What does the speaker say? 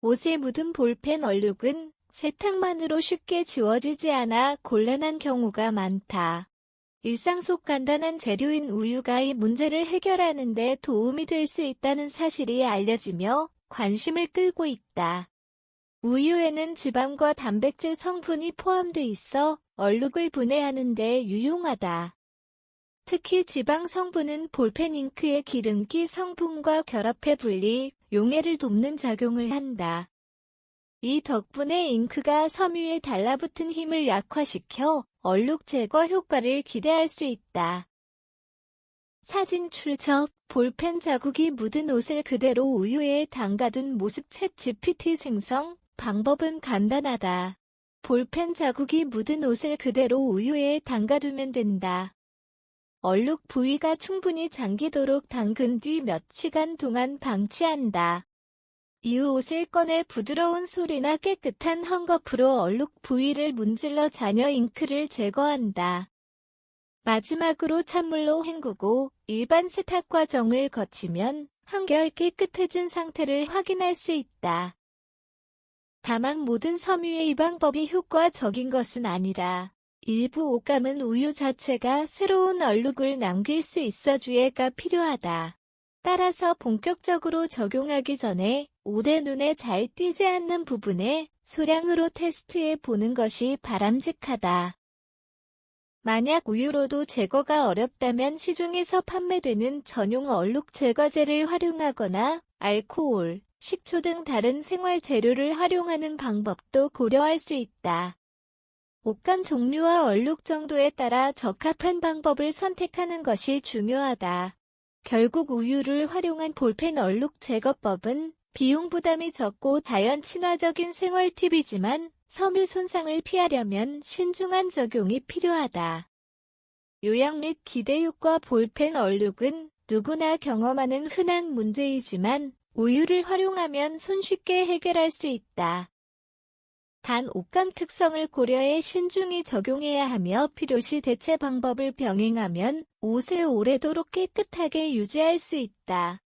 옷에 묻은 볼펜 얼룩은 세탁만으로 쉽게 지워지지 않아 곤란한 경우가 많다. 일상 속 간단한 재료인 우유가 이 문제를 해결하는 데 도움이 될 수 있다는 사실이 알려지며 관심을 끌고 있다. 우유에는 지방과 단백질 성분이 포함돼 있어 얼룩을 분해하는 데 유용하다. 특히 지방 성분은 볼펜 잉크의 기름기 성분과 결합해 분리, 용해를 돕는 작용을 한다. 이 덕분에 잉크가 섬유에 달라붙은 힘을 약화시켜 얼룩 제거 효과를 기대할 수 있다. 사진 출처 볼펜 자국이 묻은 옷을 그대로 우유에 담가둔 모습 챗 GPT 생성 방법은 간단하다. 볼펜 자국이 묻은 옷을 그대로 우유에 담가두면 된다. 얼룩 부위가 충분히 잠기도록 담근 뒤 몇 시간 동안 방치한다. 이후 옷을 꺼내 부드러운 소리나 깨끗한 헝겊으로 얼룩 부위를 문질러 잔여 잉크를 제거한다. 마지막으로 찬물로 헹구고 일반 세탁 과정을 거치면 한결 깨끗해진 상태를 확인할 수 있다. 다만 모든 섬유의 이 방법이 효과적인 것은 아니다. 일부 옷감은 우유 자체가 새로운 얼룩을 남길 수 있어 주의가 필요하다. 따라서 본격적으로 적용하기 전에 옷의 눈에 잘 띄지 않는 부분에 소량으로 테스트해 보는 것이 바람직하다. 만약 우유로도 제거가 어렵다면 시중에서 판매되는 전용 얼룩 제거제를 활용하거나 알코올, 식초 등 다른 생활 재료를 활용하는 방법도 고려할 수 있다. 옷감 종류와 얼룩 정도에 따라 적합한 방법을 선택하는 것이 중요하다. 결국 우유를 활용한 볼펜 얼룩 제거법은 비용 부담이 적고 자연 친화적인 생활 팁이지만 섬유 손상을 피하려면 신중한 적용이 필요하다. 요약 및 기대 효과 볼펜 얼룩은 누구나 경험하는 흔한 문제이지만 우유를 활용하면 손쉽게 해결할 수 있다. 단 옷감 특성을 고려해 신중히 적용해야 하며 필요시 대체 방법을 병행하면 옷을 오래도록 깨끗하게 유지할 수 있다.